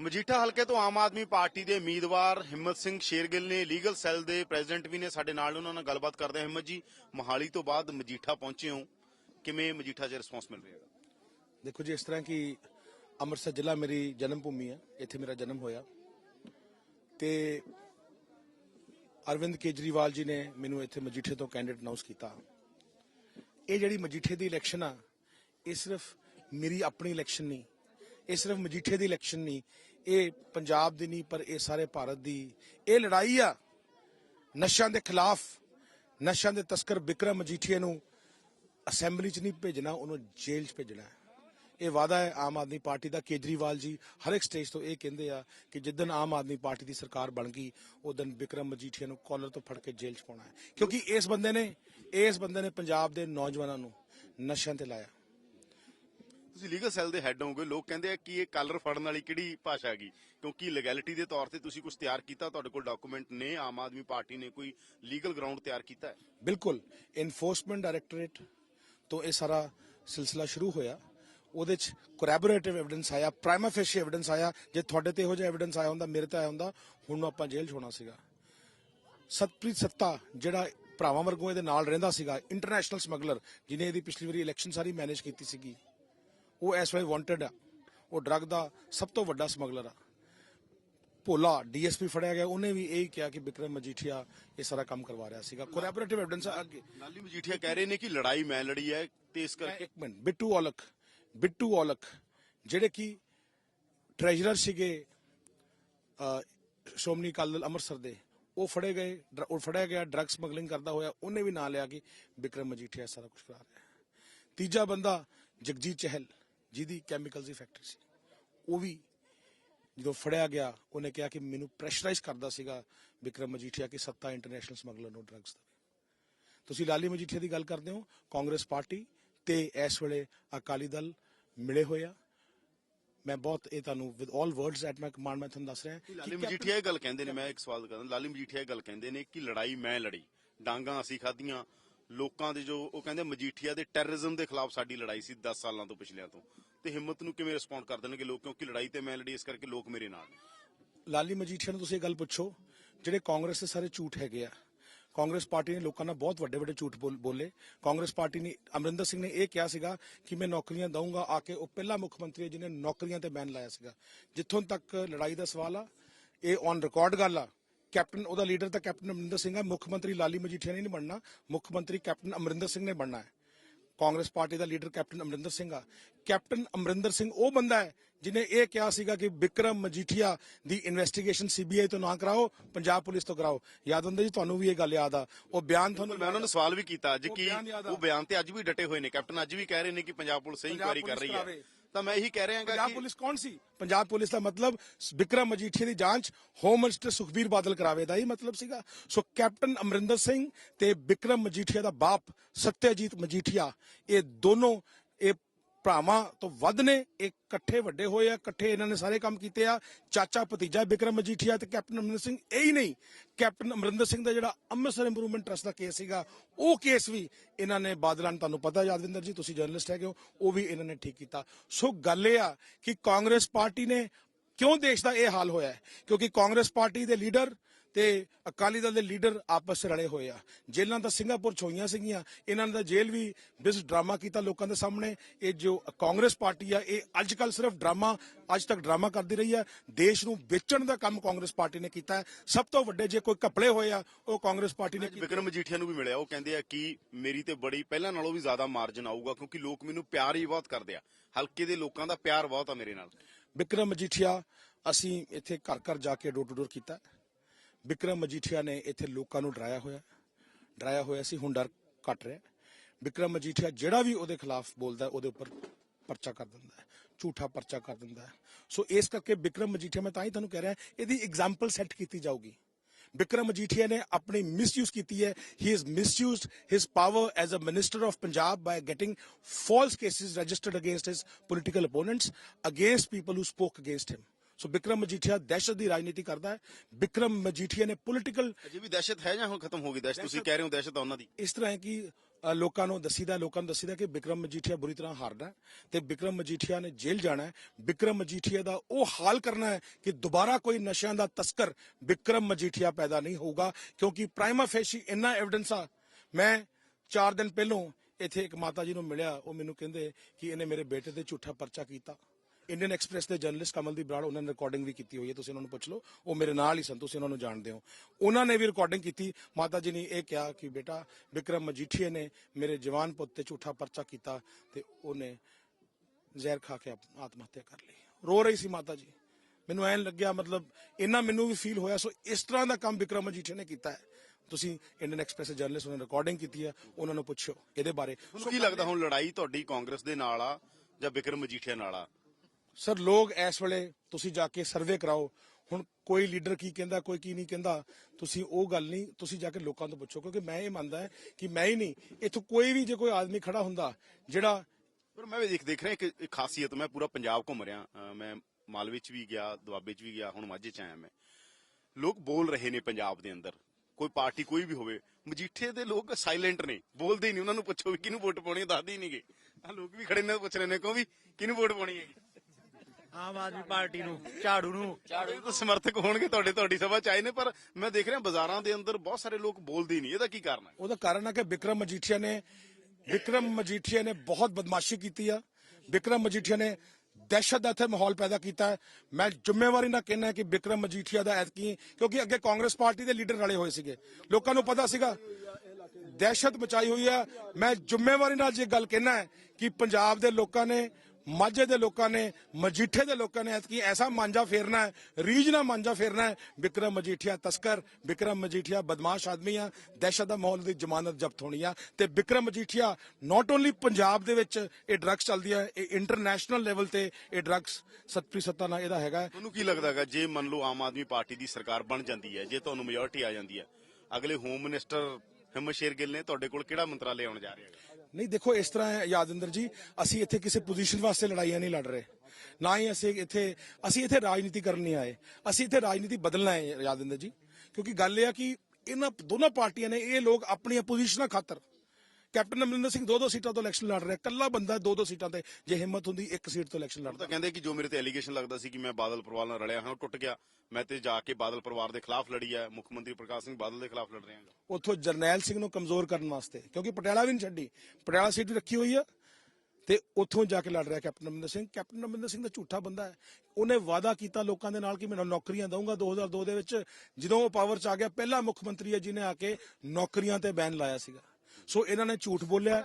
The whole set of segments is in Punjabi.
ਮਜੀਠਾ ਹਲਕੇ ਤੋਂ ਆਮ ਆਦਮੀ ਪਾਰਟੀ ਦੇ ਉਮੀਦਵਾਰ ਹਿੰਮਤ ਸਿੰਘ ਸ਼ੇਰਗਿੱਲ ਨੇ ਲੀਗਲ ਸੈੱਲ ਦੇ ਪ੍ਰੈਜ਼ੀਡੈਂਟ ਵੀ ਨੇ। ਸਾਡੇ ਨਾਲ ਉਹਨਾਂ ਨਾਲ ਗੱਲਬਾਤ ਕਰਦੇ ਹਾਂ। ਹਿੰਮਤ ਜੀ, ਮੋਹਾਲੀ ਤੋਂ ਬਾਅਦ ਮਜੀਠਾ ਪਹੁੰਚੇ ਹੋ। ਕਿਵੇਂ ਮਜੀਠਾ 'ਚ ਰਿਸਪੌਂਸ ਮਿਲ ਰਿਹਾ ਹੈ ਦੇਖੋ ਜੀ, ਇਸ ਤਰ੍ਹਾਂ ਕਿ ਅੰਮ੍ਰਿਤਸਰ ਜ਼ਿਲ੍ਹਾ ਮੇਰੀ ਜਨਮ ਭੂਮੀ ਹੈ। ਇੱਥੇ ਮੇਰਾ ਜਨਮ ਹੋਇਆ। ਤੇ ਅਰਵਿੰਦ ਕੇਜਰੀਵਾਲ ਜੀ ਨੇ ਮੈਨੂੰ ਇੱਥੇ ਮਜੀਠੇ ਤੋਂ ਕੈਂਡੀਡੇਟ ਅਨਾਉਂਸ ਕੀਤਾ। ਇਹ ਜਿਹੜੀ ਮਜੀਠੇ ਦੀ ਇਲੈਕਸ਼ਨ ਆ, ਇਹ ਸਿਰਫ ਮੇਰੀ ਆਪਣੀ ਇਲੈਕਸ਼ਨ ਨਹੀਂ ਇਹ ਸਿਰਫ ਮਜੀਠੇ ਦੀ ਇਲੈਕਸ਼ਨ ਨਹੀਂ, ਇਹ ਪੰਜਾਬ ਦੀ ਨਹੀਂ, ਪਰ ਇਹ ਸਾਰੇ ਭਾਰਤ ਦੀ ਇਹ ਲੜਾਈ ਆ। ਨਸ਼ਿਆਂ ਦੇ ਖਿਲਾਫ, ਨਸ਼ਿਆਂ ਦੇ ਤਸਕਰ ਬਿਕਰਮ ਮਜੀਠੀਆ ਨੂੰ ਅਸੈਂਬਲੀ 'ਚ ਨਹੀਂ ਭੇਜਣਾ, ਉਹਨੂੰ ਜੇਲ੍ਹ 'ਚ ਭੇਜਣਾ ਇਹ ਵਾਅਦਾ ਹੈ ਆਮ ਆਦਮੀ ਪਾਰਟੀ ਦਾ, ਕੇਜਰੀਵਾਲ ਜੀ ਹਰ ਇੱਕ ਸਟੇਜ ਤੋਂ ਇਹ ਕਹਿੰਦੇ ਆ ਕਿ ਜਿੱਦਨ ਆਮ ਆਦਮੀ ਪਾਰਟੀ ਦੀ ਸਰਕਾਰ ਬਣ ਗਈ, ਉਹ ਦਿਨ ਬਿਕਰਮ ਮਜੀਠੀਆ ਨੂੰ ਕਾਲਰ ਤੋਂ ਫੜ ਕੇ ਜੇਲ੍ਹ 'ਚ ਪਾਉਣਾ ਹੈ। ਕਿਉਂਕਿ ਇਸ ਬੰਦੇ ਨੇ, ਇਸ ਬੰਦੇ ਨੇ ਪੰਜਾਬ ਦੇ ਨੌਜਵਾਨਾਂ ਨੂੰ ਨਸ਼ਿਆਂ ਤੇ ਲਾਇਆ। ਤੁਸੀਂ ਲੀਗਲ ਸੈੱਲ ਦੇ ਹੈੱਡ ਹੋਗੇ ਲੋਕ ਕਹਿੰਦੇ ਆ ਕਿ ਇਹ ਕਲਰ ਫੜਨ ਵਾਲੀ ਕਿਹੜੀ ਭਾਸ਼ਾ ਹੈਗੀ? ਕਿਉਂਕਿ ਲੀਗੈਲਿਟੀ ਦੇ ਤੌਰ ਤੇ ਤੁਸੀਂ ਕੁਝ ਤਿਆਰ ਕੀਤਾ, ਤੁਹਾਡੇ ਕੋਲ ਡਾਕੂਮੈਂਟ ਨੇ, ਆਮ ਆਦਮੀ ਪਾਰਟੀ ਨੇ ਕੋਈ ਲੀਗਲ ਗਰਾਊਂਡ ਤਿਆਰ ਕੀਤਾ ਹੈ? ਬਿਲਕੁਲ। ਇਨਫੋਰਸਮੈਂਟ ਡਾਇਰੈਕਟੋਰੇਟ ਤੋਂ ਇਹ ਸਾਰਾ ਸਿਲਸਿਲਾ ਸ਼ੁਰੂ ਹੋਇਆ। ਉਹਦੇ ਚ ਕੋਰੈਬੋਰੇਟਿਵ ਐਵੀਡੈਂਸ ਆਇਆ ਪ੍ਰਾਈਮਾ ਫੇਸ਼ੀ ਐਵੀਡੈਂਸ ਆਇਆ। ਜੇ ਤੁਹਾਡੇ ਤੇ ਇਹੋ ਜਿਹਾ ਐਵੀਡੈਂਸ ਆਇਆ ਹੁੰਦਾ, ਮੇਰੇ ਤੇ ਆਇਆ ਹੁੰਦਾ, ਹੁਣ ਨੂੰ ਆਪਾਂ ਜੇਲ੍ਹ 'ਚ ਹੋਣਾ ਸੀਗਾ। ਸਤਪ੍ਰੀਤ ਸੱਤਾ, ਜਿਹੜਾ ਭਰਾਵਾਂ ਵਰਗੋਂ ਇਹਦੇ ਨਾਲ ਰਹਿੰਦਾ ਸੀਗਾ ਇੰਟਰਨੈਸ਼ਨਲ ਸਮਗਲਰ ਜਿਨੇ ਇਹਦੀ ਪਿਛਲੀ ਵਾਰੀ ਇਲੈਕਸ਼ਨ ਸਾਰੀ ਮੈਨੇਜ ਕੀਤੀ ਸੀਗੀ। ਉਹ ਇਸ ਵੇਲੇ ਵਾਂਟਡ ਆ। ਉਹ ਡਰੱਗ ਦਾ ਸਭ ਤੋਂ ਵੱਡਾ ਸਮਗਲਰ ਆ। ਭੋਲਾ ਡੀਐਸਪੀ ਫੜਿਆ ਗਿਆ। ਉਹਨੇ ਵੀ ਇਹੀ ਕਿਹਾ ਕਿ ਵਿਕਰਮ ਮਜੀਠੀਆ ਇਹ ਸਾਰਾ ਕੰਮ ਕਰਵਾ ਰਿਹਾ ਸੀਗਾ। ਕੋਰੈਬੋਰੇਟਿਵ ਐਵੀਡੈਂਸ ਅੱਗੇ। ਲਾਲੀ ਮਜੀਠੀਆ ਕਹਿ ਰਹੇ ਨੇ ਕਿ ਲੜਾਈ ਮੈਂ ਲੜੀ ਹੈ ਤੇ ਇਸ ਕਰਕੇ ਇੱਕ ਮਿੰਟ। ਬਿੱਟੂ ਔਲਖ ਬਿੱਟੂ ਔਲਖ ਜਿਹੜੇ ਕਿ ਟ੍ਰੈਜਰਰ ਸੀਗੇ ਅਹ, ਸ਼੍ਰੋਮਣੀ ਅਕਾਲੀ ਦਲ ਅੰਮ੍ਰਿਤਸਰ ਦੇ ਉਹ ਫੜੇ ਗਏ ਉਹ ਫੜਿਆ ਗਿਆ ਡਰੱਗ ਸਮਗਲਿੰਗ ਕਰਦਾ ਹੋਇਆ। ਉਹਨੇ ਵੀ ਨਾਂ ਲਿਆ ਕਿ ਵਿਕਰਮ ਮਜੀਠੀਆ ਸਾਰਾ ਕੁਝ ਕਰਾ ਰਿਹਾ ਤੀਜਾ ਬੰਦਾ ਜਗਜੀਤ ਚਹਿਲ। ਜਿਹਦੀ ਕੈਮੀਕਲਸ ਦੀ ਫੈਕਟਰੀ ਸੀ। ਉਹ ਵੀ ਜਦੋਂ ਫੜਿਆ ਗਿਆ ਉਹਨੇ ਕਿਹਾ ਕਿ ਮੈਨੂੰ ਪ੍ਰੈਸ਼ਰਾਈਜ਼ ਕਰਦਾ ਸੀਗਾ ਵਿਕਰਮ ਮਜੀਠੀਆ ਕਿ ਸੱਤਾ ਇੰਟਰਨੈਸ਼ਨਲ ਸਮਗਲਰ ਨੂੰ ਡਰੱਗਸ ਦੇਵੇ ਤੁਸੀਂ ਲਾਲੀ ਮਜੀਠੀਆ ਦੀ ਗੱਲ ਕਰਦੇ ਹੋ ਕਾਂਗਰਸ ਪਾਰਟੀ ਤੇ ਇਸ ਵੇਲੇ ਅਕਾਲੀ ਦਲ ਮਿਲੇ ਹੋਏ ਆ। ਮੈਂ ਬਹੁਤ ਇਹ ਤੁਹਾਨੂੰ with all words at my command ਮੈਂ ਤੁਹਾਨੂੰ ਦੱਸ ਰਿਹਾ ਲਾਲੀ ਮਜੀਠੀਆ ਇਹ ਗੱਲ ਕਹਿੰਦੇ ਨੇ ਮੈਂ ਇੱਕ ਸਵਾਲ ਕਰਦਾ ਲਾਲੀ ਮਜੀਠੀਆ ਇਹ ਗੱਲ ਕਹਿੰਦੇ ਨੇ ਕਿ ਲੜਾਈ ਮੈਂ ਲੜੀ ਡਾਂਗਾ ਅਸੀਂ ਖਾਧੀਆਂ ਲੋਕਾਂ ਦੇ ਜੋ ਉਹ ਕਹਿੰਦੇ ਮਜੀਠੀਆ ਦੇ ਟੈਰਰਿਜ਼ਮ ਦੇ ਖਿਲਾਫ ਸਾਡੀ ਲੜਾਈ ਸੀ 10 ਸਾਲਾਂ ਤੋਂ ਪਿਛਲਿਆਂ ਤੋਂ। ਤੇ ਹਿੰਮਤ ਨੂੰ ਕਿਵੇਂ ਰਿਸਪੌਂਡ ਕਰ ਦੇਣਗੇ ਲੋਕ? ਕਿਉਂਕਿ ਲੜਾਈ ਤੇ ਮੈਂ ਲੜੀ ਇਸ ਕਰਕੇ ਲੋਕ ਮੇਰੇ ਨਾਲ ਨੇ। ਲਾਲੀ ਮਜੀਠੀਆ ਨੂੰ ਤੁਸੀਂ ਇਹ ਗੱਲ ਪੁੱਛੋ, ਜਿਹੜੇ ਕਾਂਗਰਸ ਦੇ ਸਾਰੇ ਝੂਠ ਹੈਗੇ ਆ, ਕਾਂਗਰਸ ਪਾਰਟੀ ਨੇ ਲੋਕਾਂ ਨਾਲ ਬਹੁਤ ਵੱਡੇ ਵੱਡੇ ਝੂਠ ਬੋਲੇ ਕਾਂਗਰਸ ਪਾਰਟੀ ਨੇ, ਅਮਰਿੰਦਰ ਸਿੰਘ ਨੇ ਇਹ ਕਿਹਾ ਸੀਗਾ ਕਿ ਮੈਂ ਨੌਕਰੀਆਂ ਦਊਂਗਾ ਆ ਕੇ ਉਹ ਪਹਿਲਾ ਮੁੱਖ ਮੰਤਰੀ ਜਿਹਨੇ ਨੌਕਰੀਆਂ ਤੇ ਬੈਨ ਲਾਇਆ ਸੀਗਾ। ਜਿੱਥੋਂ ਤੱਕ ਲੜਾਈ ਦਾ ਸਵਾਲ ਆ, ਇਹ ਔਨ ਰਿਕਾਰਡ ਗੱਲ ਆ। ਕੈਪਟਨ ਉਹਦਾ ਲੀਡਰ ਤਾਂ ਕੈਪਟਨ ਅਮਰਿੰਦਰ ਸਿੰਘ ਆ ਮੁੱਖ ਮੰਤਰੀ ਲਾਲੀ ਮਜੀਠੀਆ ਨੇ ਨਹੀਂ ਬਣਨਾ। ਮੁੱਖ ਮੰਤਰੀ ਕੈਪਟਨ ਅਮਰਿੰਦਰ ਸਿੰਘ ਨੇ ਬਣਨਾ ਹੈ। ਕਾਂਗਰਸ ਪਾਰਟੀ ਦਾ ਲੀਡਰ ਕੈਪਟਨ ਅਮਰਿੰਦਰ ਸਿੰਘ ਆ। ਕੈਪਟਨ ਅਮਰਿੰਦਰ ਸਿੰਘ ਉਹ ਬੰਦਾ ਹੈ ਜਿਨੇ ਇਹ ਕਿਹਾ ਸੀਗਾ ਕਿ ਵਿਕਰਮ ਮਜੀਠੀਆ ਦੀ ਇਨਵੈਸਟੀਗੇਸ਼ਨ ਸੀਬੀਆਈ ਤੋਂ ਨਾ ਕਰਾਓ ਪੰਜਾਬ ਪੁਲਿਸ ਤੋਂ ਕਰਾਓ। ਯਾਦ ਹੁੰਦਾ ਜੀ ਤੁਹਾਨੂੰ ਵੀ ਇਹ ਗੱਲ ਯਾਦ ਆ। ਉਹ ਬਿਆਨ ਤੁਹਾਨੂੰ ਮੈਂ ਉਹਨਾਂ ਨੂੰ ਸਵਾਲ ਵੀ ਕੀਤਾ ਅੱਜ ਕਿ। ਉਹ ਬਿਆਨ ਤੇ ਅੱਜ ਵੀ ਡਟੇ ਹੋਏ ਨੇ। ਕੈਪਟਨ ਅੱਜ ਵੀ ਕਹਿ ਰਹੇ ਨੇ ਕਿ ਪੰਜਾਬ ਪੁਲਿਸ ਇਨਕੁਆਇਰੀ ਕਰ ਰਹੀ ਹੈ। ਤਾਂ ਮੈਂ ਇਹੀ ਕਹਿ ਰਿਹਾ ਹਾਂ ਪੰਜਾਬ ਕਿ ਪੁਲਿਸ ਕੌਣ ਸੀ? ਪੰਜਾਬ ਪੁਲਿਸ ਦਾ ਮਤਲਬ ਵਿਕਰਮ ਮਜੀਠੀਆ ਦੀ ਜਾਂਚ ਹੋਮ ਮਿਨਿਸਟਰ ਸੁਖਬੀਰ ਬਾਦਲ ਕਰਾਵੇ ਦਾ ਹੀ ਮਤਲਬ ਸੀਗਾ। ਸੋ ਕੈਪਟਨ ਅਮਰਿੰਦਰ ਸਿੰਘ ਤੇ ਵਿਕਰਮ ਮਜੀਠੀਆ ਦਾ ਬਾਪ ਸਤਿਆਜੀਤ ਮਜੀਠੀਆ ਇਹ ਦੋਨੋਂ ਇਹ ਭਰਾਵਾਂ ਤੋਂ ਵੱਧ ਨੇ, ਇਹ ਇਕੱਠੇ ਵੱਡੇ ਹੋਏ ਆ, ਇਕੱਠੇ ਇਹਨਾਂ ਨੇ ਸਾਰੇ ਕੰਮ ਕੀਤੇ ਆ। ਚਾਚਾ ਭਤੀਜਾ ਬਿਕਰਮ ਮਜੀਠੀਆ ਤੇ ਕੈਪਟਨ ਅਮਰਿੰਦਰ ਸਿੰਘ, ਇਹ ਹੀ ਨਹੀਂ, ਕੈਪਟਨ ਅਮਰਿੰਦਰ ਸਿੰਘ ਦਾ ਜਿਹੜਾ ਅੰਮ੍ਰਿਤਸਰ ਇੰਪਰੂਵਮੈਂਟ ਟਰਸਟ ਦਾ ਕੇਸ ਸੀਗਾ, ਉਹ ਕੇਸ ਵੀ ਇਹਨਾਂ ਨੇ ਬਾਦਲਾਂ ਨੂੰ, ਤੁਹਾਨੂੰ ਪਤਾ ਯਾਦਵਿੰਦਰ ਜੀ, ਤੁਸੀਂ ਜਰਨਲਿਸਟ ਹੈਗੇ ਹੋ, ਉਹ ਵੀ ਇਹਨਾਂ ਨੇ ਠੀਕ ਕੀਤਾ। ਸੋ ਗੱਲ ਇਹ ਆ ਕਿ ਕਾਂਗਰਸ ਪਾਰਟੀ ਨੇ ਕਿਉਂ ਦੇਸ਼ ਦਾ ਇਹ ਹਾਲ ਹੋਇਆ ਕਿਉਂਕਿ ਕਾਂਗਰਸ ਪਾਰਟੀ ਦੇ ਲੀਡਰ ਤੇ ਅਕਾਲੀ ਦਲ ਦੇ ਲੀਡਰ ਆਪਸ ਵਿੱਚ ਰਲੇ ਹੋਏ ਆ। ਜੇਲ੍ਹਾਂ ਤਾਂ ਸਿੰਗਾਪੁਰ ਚ ਹੋਈਆਂ ਸੀਗੀਆਂ। ਇਹਨਾਂ ਨੇ ਤਾਂ ਜੇਲ੍ਹ ਵੀ ਬਿਸ ਡਰਾਮਾ ਕੀਤਾ ਲੋਕਾਂ ਦੇ ਸਾਹਮਣੇ। ਇਹ ਜੋ ਕਾਂਗਰਸ ਪਾਰਟੀ ਆ ਇਹ ਅੱਜ ਕੱਲ ਸਿਰਫ ਡਰਾਮਾ ਅੱਜ ਤੱਕ ਡਰਾਮਾ ਕਰਦੀ ਰਹੀ ਆ। ਦੇਸ਼ ਨੂੰ ਵੇਚਣ ਦਾ ਕੰਮ ਕਾਂਗਰਸ ਪਾਰਟੀ ਨੇ ਕੀਤਾ ਹੈ। ਸਭ ਤੋਂ ਵੱਡੇ ਜੇ ਕੋਈ ਘਪਲੇ ਹੋਏ ਆ ਉਹ ਕਾਂਗਰਸ ਪਾਰਟੀ ਨੇ। ਵਿਕਰਮ ਮਜੀਠੀਆ ਨੂੰ ਵੀ ਮਿਲਿਆ। ਉਹ ਕਹਿੰਦੇ ਆ ਕਿ ਮੇਰੀ ਤੇ ਬੜੀ ਪਹਿਲਾਂ ਨਾਲੋਂ ਵੀ ਜ਼ਿਆਦਾ ਮਾਰਜਨ ਆਊਗਾ ਕਿਉਂਕਿ ਲੋਕ ਮੈਨੂੰ ਪਿਆਰ ਹੀ ਬਹੁਤ ਕਰਦੇ ਆ। ਹਲਕੇ ਦੇ ਲੋਕਾਂ ਦਾ ਪਿਆਰ ਬਹੁਤ ਆ ਮੇਰੇ ਨਾਲ। ਵਿਕਰਮ ਮਜੀਠੀਆ ਅਸੀਂ ਇੱਥੇ ਘਰ ਘਰ ਜਾ ਕੇ ਡੋਰ ਟੂ ਡੋਰ ਕੀਤਾ। ਵਿਕਰਮ ਮਜੀਠੀਆ ਨੇ ਇੱਥੇ ਲੋਕਾਂ ਨੂੰ ਡਰਾਇਆ ਹੋਇਆ ਡਰਾਇਆ ਹੋਇਆ ਸੀ, ਹੁਣ ਡਰ ਘਟ ਰਿਹਾ ਵਿਕਰਮ ਮਜੀਠੀਆ ਜਿਹੜਾ ਵੀ ਉਹਦੇ ਖਿਲਾਫ ਬੋਲਦਾ ਉਹਦੇ ਉੱਪਰ ਪਰਚਾ ਕਰ ਦਿੰਦਾ ਹੈ, ਝੂਠਾ ਪਰਚਾ ਕਰ ਦਿੰਦਾ ਹੈ। ਸੋ ਇਸ ਕਰਕੇ ਵਿਕਰਮ ਮਜੀਠੀਆ, ਮੈਂ ਤਾਂ ਹੀ ਤੁਹਾਨੂੰ ਕਹਿ ਰਿਹਾ, ਇਹਦੀ ਐਗਜ਼ਾਮਪਲ ਸੈੱਟ ਕੀਤੀ ਜਾਊਗੀ। ਵਿਕਰਮ ਮਜੀਠੀਆ ਨੇ ਆਪਣੀ ਮਿਸਯੂਜ਼ ਕੀਤੀ ਹੈ। He is misused his power as a minister of Punjab by getting false cases registered against his political opponents against people who spoke against him so Bikram Majithia ਦਹਿਸ਼ਤ ਦੀ ਰਾਜਨੀਤੀ ਕਰਦਾ ਹੈ। ਬਿਕਰਮ ਮਜੀਠੀਆ ਨੇ ਪੋਲਿਟੀਕਲ ਅਜੇ ਵੀ ਦਹਿਸ਼ਤ ਹੈ ਜਾਂ ਹੁਣ ਖਤਮ ਹੋ ਗਈ ਦਹਿਸ਼ਤ? ਤੁਸੀਂ ਕਹਿ ਰਹੇ ਹੋ ਦਹਿਸ਼ਤ ਉਹਨਾਂ ਦੀ। ਇਸ ਤਰ੍ਹਾਂ ਹੈ ਕਿ ਲੋਕਾਂ ਨੂੰ ਦੱਸੀਦਾ ਲੋਕਾਂ ਨੂੰ ਦੱਸੀਦਾ ਕਿ ਬਿਕਰਮ ਮਜੀਠੀਆ ਬੁਰੀ ਤਰ੍ਹਾਂ ਹਾਰਦਾ ਤੇ ਬਿਕਰਮ ਮਜੀਠੀਆ ਨੇ ਜੇਲ੍ਹ ਜਾਣਾ ਹੈ। ਬਿਕਰਮ ਮਜੀਠੀਆ ਦਾ ਉਹ ਹਾਲ ਕਰਨਾ ਹੈ ਕਿ ਦੁਬਾਰਾ ਕੋਈ ਨਸ਼ਿਆਂ ਦਾ ਤਸਕਰ ਬਿਕਰਮ ਮਜੀਠੀਆ ਪੈਦਾ ਨਹੀਂ ਹੋਊਗਾ ਕਿਉਂਕਿ ਪ੍ਰਾਈਮਾ ਫੇਸ਼ੀ ਇੰਨਾ ਐਵੀਡੈਂਸ ਆ। ਮੈਂ 4 ਦਿਨ ਪਹਿਲੋਂ ਇੱਥੇ ਇੱਕ ਮਾਤਾ ਜੀ ਨੂੰ ਮਿਲਿਆ ਉਹ ਮੈਨੂੰ ਕਹਿੰਦੇ ਕਿ ਇਹਨੇ ਮੇਰੇ ਬੇਟੇ ਤੇ ਝੂਠਾ ਪਰਚਾ ਕੀਤਾ। ਇੰਡੀਅਨ ਐਕਸਪ੍ਰੈਸ ਦੇ ਜਰਨਲਿਸਟ ਕਮਲਦੀਪ ਬਰਾੜ, ਉਹਨਾਂ ਨੇ ਰਿਕਾਰਡਿੰਗ ਵੀ ਕੀਤੀ ਹੋਈ ਹੈ, ਤੁਸੀਂ ਉਹਨਾਂ ਨੂੰ ਪੁੱਛ ਲਓ। ਉਹ ਮੇਰੇ ਨਾਲ ਹੀ ਸਨ, ਤੁਸੀਂ ਉਹਨਾਂ ਨੂੰ ਜਾਣਦੇ ਹੋ। ਉਹਨਾਂ ਨੇ ਵੀ ਰਿਕਾਰਡਿੰਗ ਕੀਤੀ। ਮਾਤਾ ਜੀ ਨੇ ਇਹ ਕਿਹਾ ਕਿ ਬੇਟਾ, ਵਿਕਰਮ ਮਜੀਠੀਏ ਨੇ ਮੇਰੇ ਜਵਾਨ ਪੁੱਤ ਤੇ ਝੂਠਾ ਪਰਚਾ ਕੀਤਾ ਤੇ ਉਹਨੇ ਜ਼ਹਿਰ ਖਾ ਕੇ ਆਤਮ ਹੱਤਿਆ ਕਰ ਲਈ। ਰੋ ਰਹੀ ਸੀ ਮਾਤਾ ਜੀ। ਮੈਨੂੰ ਐਂ ਲੱਗਿਆ ਮਤਲਬ ਇਹਨਾਂ ਮੈਨੂੰ ਵੀ ਫੀਲ ਹੋਇਆ, ਸੋ ਇਸ ਤਰ੍ਹਾਂ ਦਾ ਕੰਮ ਵਿਕਰਮ ਮਜੀਠੀਏ ਨੇ ਕੀਤਾ ਹੈ। ਤੁਸੀਂ ਇੰਡੀਅਨ ਐਕਸਪ੍ਰੈਸ ਦੇ ਜਰਨਲਿਸਟ ਉਹਨਾਂ ਰਿਕਾਰਡਿੰਗ ਕੀਤੀ ਹੈ, ਉਹਨਾਂ ਨੂੰ ਪੁੱਛੋ ਇਹਦੇ ਬਾਰੇ। ਤੁਹਾਨੂੰ ਕੀ ਲੱਗਦਾ, ਹੁਣ ਲੜਾਈ ਤੁਹਾਡੀ ਕਾਂਗਰਸ ਦੇ ਨਾਲ ਆ ਜਾਂ ਬਿਕਰਮ ਮਜੀਠੀਆ ਨਾਲ ਆ? ਸਰ, ਲੋਕ ਇਸ ਵੇਲੇ ਤੁਸੀਂ ਜਾ ਕੇ ਸਰਵੇ ਕਰਾਓ। ਹੁਣ ਕੋਈ ਲੀਡਰ ਕੀ ਕਹਿੰਦਾ, ਕੋਈ ਕੀ ਨਹੀਂ ਕਹਿੰਦਾ, ਤੁਸੀਂ ਉਹ ਗੱਲ ਨਹੀਂ, ਤੁਸੀਂ ਜਾ ਕੇ ਲੋਕਾਂ ਤੋਂ ਪੁੱਛੋ। ਕਿਉਂਕਿ ਮੈਂ ਇਹ ਮੰਨਦਾ ਕਿ ਮੈਂ ਹੀ ਨਹੀਂ, ਇੱਥੋਂ ਕੋਈ ਵੀ ਜੇ ਕੋਈ ਆਦਮੀ ਖੜਾ ਹੁੰਦਾ, ਜਿਹੜਾ ਪਰ ਮੈਂ ਵੀ ਦੇਖ ਦੇਖ ਰਿਹਾ, ਇੱਕ ਖਾਸੀਅਤ, ਮੈਂ ਪੂਰਾ ਪੰਜਾਬ ਘੁੰਮ ਰਿਹਾ। ਮੈਂ ਮਾਲਵੇ ਚ ਵੀ ਗਿਆ, ਦੁਆਬੇ ਚ ਵੀ ਗਿਆ, ਹੁਣ ਮਾਝੇ ਚ ਆਇਆ ਮੈਂ। ਲੋਕ ਬੋਲ ਰਹੇ ਨੇ ਪੰਜਾਬ ਦੇ ਅੰਦਰ। ਕੋਈ ਪਾਰਟੀ ਕੋਈ ਵੀ ਹੋਵੇ, ਮਜੀਠੇ ਦੇ ਲੋਕ ਸਾਇਲੈਂਟ ਨੇ, ਬੋਲਦੇ ਹੀ ਨਹੀਂ। ਉਹਨਾਂ ਨੂੰ ਪੁੱਛੋ ਵੀ ਕਿਹਨੂੰ ਵੋਟ ਪਾਉਣੀ ਦੱਸਦੇ ਹੀ ਨਹੀਂਗੇ ਆ ਲੋਕ ਵੀ ਖੜੇ ਨੇ, ਪੁੱਛ ਰਹੇ ਨੇ ਕੋ ਵੀ ਕਿਹਨੂੰ ਵੋਟ ਪਾਉਣੀ ਹੈ ਆਮ ਆਦਮੀ ਪਾਰਟੀ ਨੂੰ ਝਾੜੂ ਨੂੰ। ਝਾੜੂ। ਤਾਂ ਸਮਰਥਕ ਹੋਣਗੇ ਤੁਹਾਡੇ ਤੁਹਾਡੀ ਸਭਾ ਚ ਆਏ ਨੇ ਪਰ ਮੈਂ ਦੇਖ ਰਿਹਾ ਬਾਜ਼ਾਰਾਂ ਦੇ ਅੰਦਰ ਬਹੁਤ ਸਾਰੇ ਲੋਕ ਬੋਲਦੇ ਹੀ ਨਹੀਂ। ਇਹਦਾ ਕੀ ਕਾਰਨ ਹੈ? ਉਹਦਾ ਕਾਰਨ ਹੈ ਕਿ ਵਿਕਰਮ ਮਜੀਠੀਆ ਨੇ ਵਿਕਰਮ ਮਜੀਠੀਆ ਨੇ ਬਹੁਤ ਬਦਮਾਸ਼ੀ ਕੀਤੀ ਆ। ਵਿਕਰਮ ਮਜੀਠੀਆ ਨੇ ਦਹਿਸ਼ਤ ਦਾ ਇੱਥੇ ਮਾਹੌਲ ਪੈਦਾ ਕੀਤਾ ਹੈ। ਮੈਂ ਜ਼ਿੰਮੇਵਾਰੀ ਨਾਲ ਕਹਿੰਦਾ ਕਿ ਵਿਕਰਮ ਮਜੀਠੀਆ ਦਾ ਐਤਕੀ ਕਿਉਂਕਿ ਅੱਗੇ ਕਾਂਗਰਸ ਪਾਰਟੀ ਦੇ ਲੀਡਰ ਰਲੇ ਹੋਏ ਸੀਗੇ। ਲੋਕਾਂ ਨੂੰ ਪਤਾ ਸੀਗਾ ਦਹਿਸ਼ਤ ਮਚਾਈ ਹੋਈ ਆ। ਮੈਂ ਜ਼ਿੰਮੇਵਾਰੀ ਨਾਲ ਜੇ ਗੱਲ ਕਹਿਣਾ ਹੈ ਕਿ ਪੰਜਾਬ ਦੇ ਲੋਕਾਂ ਨੇ ਮਾਝੇ ਦੇ ਲੋਕਾਂ ਨੇ, ਮਜੀਠੇ ਦੇ ਲੋਕਾਂ ਨੇ ਐਤਕੀ ਐਸਾ ਮਾਂਜਾ ਫੇਰਨਾ ਹੈ ਰੀਝ ਨਾਲ ਮਾਂਜਾ ਫੇਰਨਾ ਹੈ, ਵਿਕਰਮ ਮਜੀਠੀਆ ਤਸਕਰ, ਵਿਕਰਮ ਮਜੀਠੀਆ ਬਦਮਾਸ਼ ਆਦਮੀ ਆ, ਦਹਿਸ਼ਤ ਦਾ ਮਾਹੌਲ ਦੀ ਜ਼ਮਾਨਤ ਜ਼ਬਤ ਹੋਣੀ ਆ ਤੇ ਵਿਕਰਮ ਮਜੀਠੀਆ ਨਾਟ ਓਨਲੀ ਪੰਜਾਬ ਦੇ ਵਿੱਚ ਇਹ ਡਰੱਗਸ ਚੱਲਦੀ ਹੈ ਇਹ ਇੰਟਰਨੈਸ਼ਨਲ ਲੈਵਲ ਤੇ ਇਹ ਡਰੱਗਸ ਸਤਪ੍ਰੀ ਸੱਤਾ ਨਾਲ ਇਹਦਾ ਹੈਗਾ ਤੁਹਾਨੂੰ ਕੀ ਲੱਗਦਾ ਹੈਗਾ, ਜੇ ਮੰਨ ਲਓ ਆਮ ਆਦਮੀ ਪਾਰਟੀ ਦੀ ਸਰਕਾਰ ਬਣ ਜਾਂਦੀ ਹੈ, ਜੇ ਤੁਹਾਨੂੰ ਮੈਜੋਰਟੀ ਆ ਜਾਂਦੀ ਹੈ, ਅਗਲੇ ਹੋਮ ਮਿਨਿਸਟਰ ਹਿੰਮਤ ਸ਼ੇਰਗਿੱਲ ਨੇ ਤੁਹਾਡੇ ਕੋਲ ਕਿਹੜਾ ਮੰਤਰਾਲੇ ਆਉਣ ਜਾ ਰਿਹਾ ਹੈ ਨਹੀਂ, ਦੇਖੋ, ਇਸ ਤਰ੍ਹਾਂ ਹੈ ਯਾਦਿੰਦਰ ਜੀ, ਅਸੀਂ ਇੱਥੇ ਕਿਸੇ ਪੋਜੀਸ਼ਨ ਵਾਸਤੇ ਲੜਾਈਆਂ ਨਹੀਂ ਲੜ ਰਹੇ। ਨਾ ਹੀ ਅਸੀਂ ਇੱਥੇ ਅਸੀਂ ਇੱਥੇ ਰਾਜਨੀਤੀ ਕਰਨ ਨਹੀਂ ਆਏ। ਅਸੀਂ ਇੱਥੇ ਰਾਜਨੀਤੀ ਬਦਲਣਾ ਹੈ ਯਾਦਿੰਦਰ ਜੀ। ਕਿਉਂਕਿ ਗੱਲ ਇਹ ਆ ਕਿ ਇਹਨਾਂ ਦੋਨਾਂ ਪਾਰਟੀਆਂ ਨੇ, ਇਹ ਲੋਕ ਆਪਣੀਆਂ ਪੋਜੀਸ਼ਨਾਂ ਖਾਤਰ ਕੈਪਟਨ ਅਮਰਿੰਦਰ ਸਿੰਘ ਦੋ ਦੋ ਸੀਟਾਂ ਤੋਂ ਇਲੈਕਸ਼ਨ ਲੜ ਰਿਹਾ। ਕੱਲਾ ਬੰਦਾ ਦੋ ਦੋ ਸੀਟਾਂ ਤੇ ਜੇ ਹਿੰਮਤ ਹੁੰਦੀ ਇੱਕ ਸੀਟ ਤੋਂ ਇਲੈਕਸ਼ਨ ਲੜਦਾ। ਤਾਂ ਕਹਿੰਦੇ ਕਿ ਜੋ ਮੇਰੇ ਤੇ ਐਲੀਗੇਸ਼ਨ ਲੱਗਦਾ ਸੀ ਕਿ ਮੈਂ ਬਾਦਲ ਪਰਿਵਾਰ ਨਾਲ ਰਲਿਆ ਹਾਂ ਉਹ ਟੁੱਟ ਗਿਆ। ਮੈਂ ਤੇ ਜਾ ਕੇ ਬਾਦਲ ਪਰਿਵਾਰ ਦੇ ਖਿਲਾਫ ਲੜੀ ਹੈ। ਮੁੱਖ ਮੰਤਰੀ ਪ੍ਰਕਾਸ਼ ਸਿੰਘ ਬਾਦਲ ਦੇ ਖਿਲਾਫ ਲੜ ਰਿਹਾ ਹਾਂ ਉਥੋਂ ਜਰਨੈਲ ਸਿੰਘ ਨੂੰ ਕਮਜ਼ੋਰ ਕਰਨ ਵਾਸਤੇ ਕਿਉਂਕਿ ਪਟਿਆਲਾ ਵੀ ਨਹੀਂ ਛੱਡੀ। ਪਟਿਆਲਾ ਸੀਟ ਵੀ ਰੱਖੀ ਹੋਈ ਆ ਤੇ ਉੱਥੋਂ ਜਾ ਕੇ ਲੜ ਰਿਹਾ ਕੈਪਟਨ ਅਮਰਿੰਦਰ ਸਿੰਘ। ਕੈਪਟਨ ਅਮਰਿੰਦਰ ਸਿੰਘ ਦਾ ਝੂਠਾ ਬੰਦਾ ਹੈ। ਉਹਨੇ ਵਾਅਦਾ ਕੀਤਾ ਲੋਕਾਂ ਦੇ ਨਾਲ ਕਿ ਮੈਂ ਨੌਕਰੀਆਂ ਦਊਂਗਾ 2002 ਦੇ ਵਿੱਚ। ਜਦੋਂ ਉਹ ਪਾਵਰ 'ਚ ਆ ਗਿਆ ਪਹਿਲਾ ਮੁੱਖ ਮੰਤਰੀ ਹੈ ਜਿਹਨੇ ਆ ਕੇ ਨੌਕਰੀਆਂ ਤੇ ਬੈਨ ਲਾਇਆ ਸੀਗਾ। ਸੋ ਇਹਨਾਂ ਨੇ ਝੂਠ ਬੋਲਿਆ।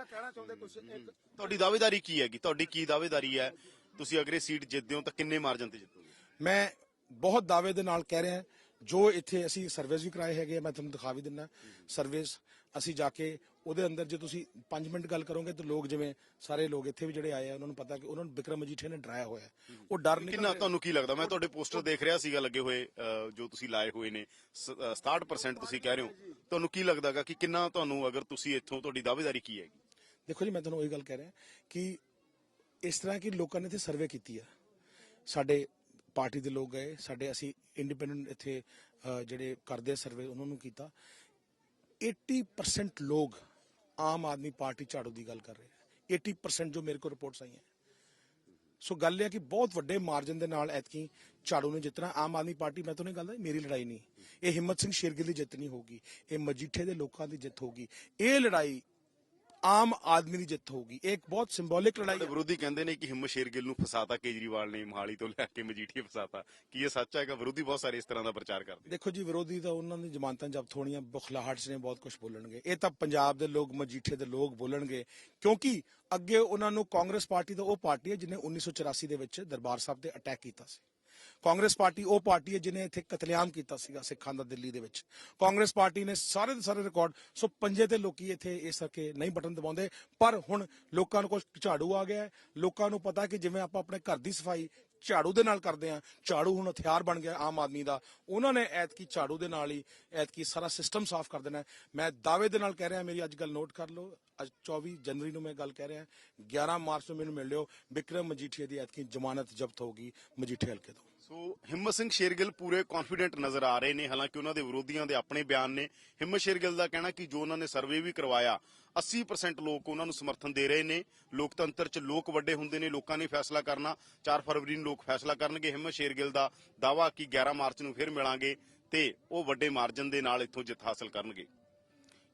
ਤੁਹਾਡੀ ਦਾਅਵੇਦਾਰੀ ਕੀ ਹੈਗੀ? ਤੁਹਾਡੀ ਕੀ ਦਾਅਵੇਦਾਰੀ ਹੈ? ਤੁਸੀਂ ਅਗਰ ਸੀਟ ਜਿੱਤਦੇ ਹੋ ਤਾਂ ਕਿੰਨੇ ਮਾਰਜਨ ਤੇ ਜਿੱਤੋਗੇ? ਮੈਂ ਬਹੁਤ ਦਾਅਵੇ ਦੇ ਨਾਲ ਕਹਿ ਰਿਹਾ ਜੋ ਇੱਥੇ ਅਸੀਂ ਸਰਵੇਸ ਵੀ ਕਰਾਏ ਹੈਗੇ ਮੈਂ ਤੁਹਾਨੂੰ ਦਿਖਾ ਵੀ ਦਿੰਦਾ। ਸਰਵੇਸ ਅਸੀਂ ਜਾ ਕੇ ਉਹਦੇ ਅੰਦਰ ਜੇ ਤੁਸੀਂ 5 ਮਿੰਟ ਗੱਲ ਕਰੋਗੇ ਤਾਂ ਲੋਕ ਜਿਵੇਂ ਸਾਰੇ ਲੋਕ ਇੱਥੇ ਵੀ ਜਿਹੜੇ ਆਏ ਆ ਉਹਨਾਂ ਨੂੰ ਪਤਾ ਕਿ ਉਹਨਾਂ ਨੂੰ ਵਿਕਰਮ ਮਜੀਠੇ ਨੇ ਡਰਾਇਆ ਹੋਇਆ। ਉਹ ਡਰ ਨਹੀਂ ਕਿੰਨਾ ਤੁਹਾਨੂੰ ਕੀ ਲੱਗਦਾ? ਮੈਂ ਤੁਹਾਡੇ ਪੋਸਟਰ ਦੇਖ ਰਿਹਾ ਸੀਗਾ ਲੱਗੇ ਹੋਏ ਜੋ ਤੁਸੀਂ ਲਾਏ ਹੋਏ ਨੇ। ਸ- ਅਹ, 67% ਤੁਸੀਂ ਕਹਿ ਰਹੇ ਹੋ। ਤੁਹਾਨੂੰ ਕੀ ਲੱਗਦਾਗਾ ਕਿ ਕਿੰਨਾ ਤੁਹਾਨੂੰ ਅਗਰ ਤੁਸੀਂ ਇੱਥੋਂ ਤੁਹਾਡੀ ਦਾਅਵੇਦਾਰੀ ਕੀ ਹੈਗੀ? ਦੇਖੋ ਜੀ ਮੈਂ ਤੁਹਾਨੂੰ ਉਹੀ ਗੱਲ ਕਹਿ ਰਿਹਾ ਕਿ ਇਸ ਤਰ੍ਹਾਂ ਕਿ ਲੋਕਾਂ ਨੇ ਇੱਥੇ ਸਰਵੇ ਕੀਤੀ ਆ। ਸਾਡੇ ਪਾਰਟੀ ਦੇ ਲੋਕ ਗਏ ਸਾਡੇ ਅਸੀਂ ਇੰਡੀਪੈਂਡੈਂਟ ਇੱਥੇ ਜਿਹੜੇ ਕਰਦੇ ਸਰਵੇ ਉਹਨਾਂ ਨੂੰ ਕੀਤਾ। 80% ਲੋਕ ਆਮ ਆਦਮੀ ਪਾਰਟੀ ਝਾੜੂ ਦੀ ਗੱਲ ਕਰ ਰਹੇ ਆ 80% ਜੋ ਮੇਰੇ ਕੋਲ ਰਿਪੋਰਟਸ ਆਈਆਂ ਸੋ ਗੱਲ ਇਹ ਹੈ ਕਿ ਬਹੁਤ ਵੱਡੇ ਮਾਰਜਨ ਦੇ ਨਾਲ ਐਤਕੀ ਝਾੜੂ ਨੇ ਜਿੱਤਣਾ ਆਮ ਆਦਮੀ ਪਾਰਟੀ, ਮੈਂ ਤੁਹਾਨੂੰ ਗੱਲ ਮੇਰੀ ਲੜਾਈ ਨਹੀਂ। ਇਹ ਹਿੰਮਤ ਸਿੰਘ ਸ਼ੇਰਗਿੱਲ ਦੀ ਜਿੱਤ ਨਹੀਂ ਹੋਊਗੀ। ਇਹ ਮਜੀਠੇ ਦੇ ਲੋਕਾਂ ਦੀ ਜਿੱਤ ਹੋਊਗੀ। ਇਹ ਲੜਾਈ ਆਮ ਆਦਮੀ ਦੀ ਜਿੱਤ ਹੋਊਗੀ। ਇਹ ਇੱਕ ਬਹੁਤ ਸਿੰਬੋਲਿਕ ਲੜਾਈ ਹੈ ਵਿਰੋਧੀ ਕਹਿੰਦੇ ਨੇ ਕਿ ਹਿੰਮਤ ਸ਼ੇਰਗਿੱਲ ਨੂੰ ਫਸਾਤਾ ਕੇਜਰੀਵਾਲ ਨੇ ਮੋਹਾਲੀ ਤੋਂ ਲੈ ਕੇ ਮਜੀਠੀਏ ਫਸਾਤਾ। ਕੀ ਇਹ ਸੱਚ ਹੈਗਾ? ਵਿਰੋਧੀ ਬਹੁਤ ਸਾਰੇ ਇਸ ਤਰ੍ਹਾਂ ਦਾ ਪ੍ਰਚਾਰ ਕਰਦੇ ਦੇਖੋ ਜੀ ਵਿਰੋਧੀ ਤਾਂ ਉਹਨਾਂ ਦੀ ਜ਼ਮਾਨਤਾਂ ਜ਼ਬਤ ਹੋਣੀਆਂ ਬੁਖਲਾਹਟ ਨੇ ਬਹੁਤ ਕੁਝ ਬੋਲਣਗੇ। ਇਹ ਤਾਂ ਪੰਜਾਬ ਦੇ ਲੋਕ ਮਜੀਠੇ ਦੇ ਲੋਕ ਬੋਲਣਗੇ। ਕਿਉਂਕਿ ਅੱਗੇ ਉਹਨਾਂ ਨੂੰ ਕਾਂਗਰਸ ਪਾਰਟੀ ਤਾਂ ਉਹ ਪਾਰਟੀ ਹੈ ਜਿਹਨੇ 1984 ਦੇ ਵਿੱਚ ਦਰਬਾਰ ਸਾਹਿਬ ਤੇ ਅਟੈਕ ਕੀਤਾ ਸੀ। ਕਾਂਗਰਸ ਪਾਰਟੀ, ਉਹ ਪਾਰਟੀ ਹੈ ਜਿਹਨੇ ਇੱਥੇ ਕਤਲੇਆਮ ਕੀਤਾ ਸੀਗਾ ਸਿੱਖਾਂ ਦਾ ਦਿੱਲੀ ਦੇ ਵਿੱਚ। ਕਾਂਗਰਸ ਪਾਰਟੀ ਨੇ ਸਾਰੇ ਦੇ ਸਾਰੇ ਰਿਕਾਰਡ, ਸੋ ਪੰਜੇ ਤੇ ਲੋਕੀ ਇੱਥੇ ਇਸ ਕਰਕੇ ਨਹੀਂ ਬਟਨ ਦਬਾਉਂਦੇ। ਪਰ ਹੁਣ ਲੋਕਾਂ ਨੂੰ ਕੋਲ ਝਾੜੂ ਆ ਗਿਆ ਲੋਕਾਂ ਨੂੰ ਪਤਾ ਕਿ ਜਿਵੇਂ ਆਪਾਂ ਆਪਣੇ ਘਰ ਦੀ ਸਫ਼ਾਈ ਝਾੜੂ ਦੇ ਨਾਲ ਕਰਦੇ ਆ ਝਾੜੂ ਹੁਣ ਹਥਿਆਰ ਬਣ ਗਿਆ ਆਮ ਆਦਮੀ ਦਾ। ਉਹਨਾਂ ਨੇ ਐਤਕੀ ਝਾੜੂ ਦੇ ਨਾਲ ਹੀ ਐਤਕੀ ਸਾਰਾ ਸਿਸਟਮ ਸਾਫ਼ ਕਰ ਦੇਣਾ ਮੈਂ ਦਾਅਵੇ ਦੇ ਨਾਲ ਕਹਿ ਰਿਹਾ, ਮੇਰੀ ਅੱਜ ਗੱਲ ਨੋਟ ਕਰ ਲਓ। ਅੱਜ 24 ਜਨਵਰੀ ਨੂੰ ਮੈਂ ਗੱਲ ਕਹਿ ਰਿਹਾ 11 ਮਾਰਚ ਨੂੰ ਮੈਨੂੰ ਮਿਲ ਲਿਓ। ਵਿਕਰਮ ਮਜੀਠੀਆ ਦੀ ਐਤਕੀ ਜ਼ਮਾਨਤ ਜ਼ਬਤ ਹੋਗੀ ਮਜੀਠੇ ਹਲਕੇ ਤੋਂ। ਸੋ ਹਿੰਮਤ ਸਿੰਘ ਸ਼ੇਰਗਿੱਲ ਪੂਰੇ ਕੌਨਫੀਡੈਂਟ ਨਜ਼ਰ ਆ ਰਹੇ ਨੇ, ਹਾਲਾਂਕਿ ਉਹਨਾਂ ਦੇ ਵਿਰੋਧੀਆਂ ਦੇ ਆਪਣੇ ਬਿਆਨ ਨੇ। ਹਿੰਮਤ ਸ਼ੇਰਗਿੱਲ ਦਾ ਕਹਿਣਾ ਕਿ ਜੋ ਉਹਨਾਂ ਨੇ ਸਰਵੇ ਵੀ ਕਰਵਾਇਆ 80% ਲੋਕ ਉਹਨਾਂ ਨੂੰ ਸਮਰਥਨ ਦੇ ਰਹੇ ਨੇ। ਲੋਕਤੰਤਰ 'ਚ ਲੋਕ ਵੱਡੇ ਹੁੰਦੇ ਨੇ, ਲੋਕਾਂ ਨੇ ਫੈਸਲਾ ਕਰਨਾ। 4 ਫਰਵਰੀ ਨੂੰ ਲੋਕ ਫੈਸਲਾ ਕਰਨਗੇ। ਹਿੰਮਤ ਸ਼ੇਰਗਿੱਲ ਦਾ ਦਾਵਾ ਕਿ 11 ਮਾਰਚ ਨੂੰ ਫਿਰ ਮਿਲਾਂਗੇ ਤੇ ਉਹ ਵੱਡੇ ਮਾਰਜਨ ਦੇ ਨਾਲ ਇੱਥੋਂ ਜਿੱਤ ਹਾਸਲ ਕਰਨਗੇ।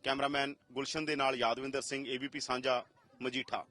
ਕੈਮਰਾਮੈਨ ਗੁਲਸ਼ਨ ਦੇ ਨਾਲ ਯਾਦਵਿੰਦਰ ਸਿੰਘ ਏਬੀਪੀ ਸਾਂਝਾ, ਮਜੀਠਾ।